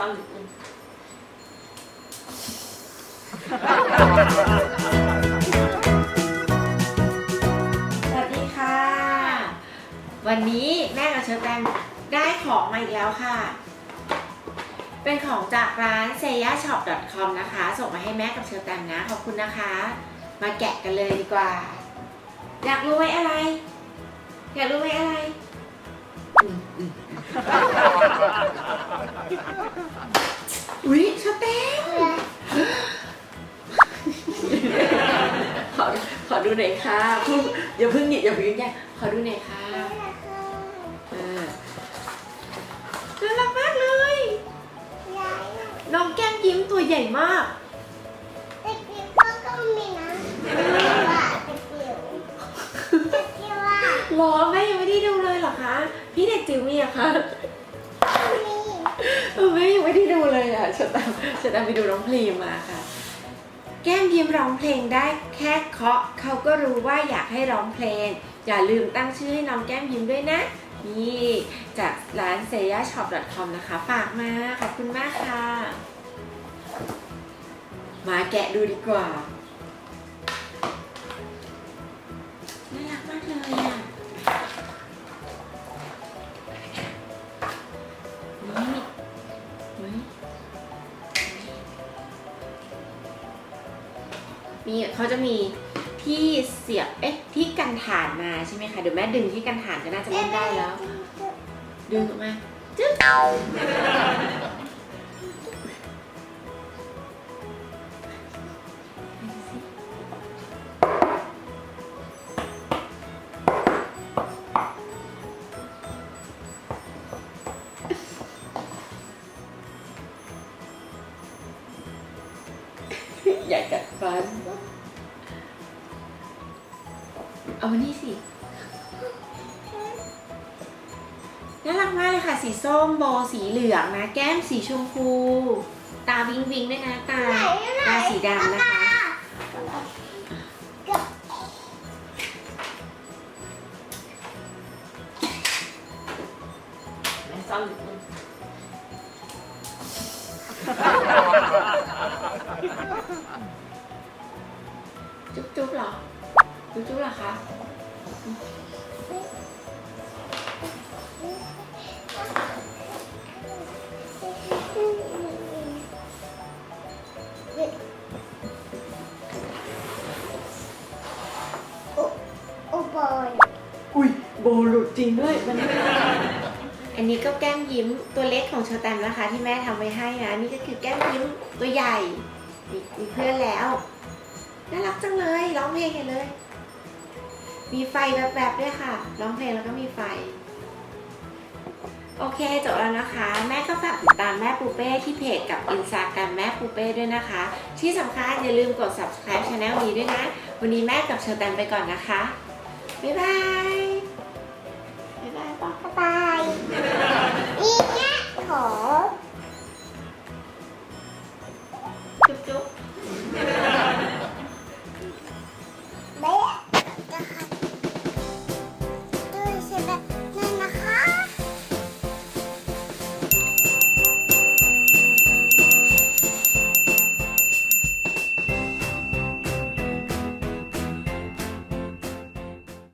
ซ่อนนิดนึงสวัสดีค่ะ วันนี้แม่กับเชอร์แตมได้ของมาอีกแล้วค่ะ เป็นของจากร้าน s e y a s h o p c o m นะคะ ส่งมาให้แม่กับเชอร์แตมนะ ขอบคุณนะคะ มาแกะกันเลยดีกว่า อยากรู้ไหมอะไร อยากรู้ไหมอะไร อืมอืม อุ๊ยเชอร์แตมขอขอดูหน่อยค่ะพูดอย่าเพิ่งหยิบอย่าเพิ่งแย่งขอดูหน่อยค่ะเออน่ารักมากเลย น้องแก้มยิ้มตัวใหญ่มากหรอแม่ยังไม่ได้ดูเลยเหรอคะ พี่เด็กจิ๋วมีอะคะ เออแม่ยังไม่ได้ดูเลยอะฉันตามฉันตามไปดูน้องพลีมมาค่ะ แก้มยิ้มร้องเพลงได้แค่เคาะเขาก็รู้ว่าอยากให้ร้องเพลง อย่าลืมตั้งชื่อให้น้องแก้มยิ้มด้วยนะ นี่จากร้าน s e y a s h o p c o m นะคะฝากมาขอบคุณมากค่ะ มาแกะดูดีกว่า มีเขาจะมีที่เสียบ เอ๊ะ ที่กันฐานมาใช่ไหมคะ เดี๋ยวแม่ดึงที่กันฐานก็น่าจะเล่นได้แล้ว ดึงออกมาจึ๊บ อยากกัดฟัน เอามานี่สิ น่ารักมากเลยค่ะ สีส้มโบสีเหลืองนะ แก้มสีชมพู ตาวิงวิงด้วยนะตา ตาสีดำนะคะ แม่ซ่อนนิดนึง จุ๊บจุ๊บเหรอ จุ๊บจุ๊บเหรอคะอุ้ยโบหลุดจริงด้วยมันอันนี้ก็แก้มยิ้มตัวเล็กของเชอร์แตมนะคะ ที่แม่ทำไว้ให้นะ นี่ก็คือแก้มยิ้มตัวใหญ่ มีมีเพื่อนแล้ว น่ารักจังเลยร้องเพลงกันเลย มีไฟแบบๆด้วยค่ะร้องเพลงแล้วก็มีไฟ โอเคจบแล้วนะคะ แม่ก็ฝากติดตามแม่ปูเป้ที่เพจกับอินสตาแกรมแม่ปูเป้ด้วยนะคะ ที่สำคัญอย่าลืมกด subscribe channel นี้ด้วยนะ วันนี้แม่กับเชอร์แตมไปก่อนนะคะบ๊ายบาย 좁죠?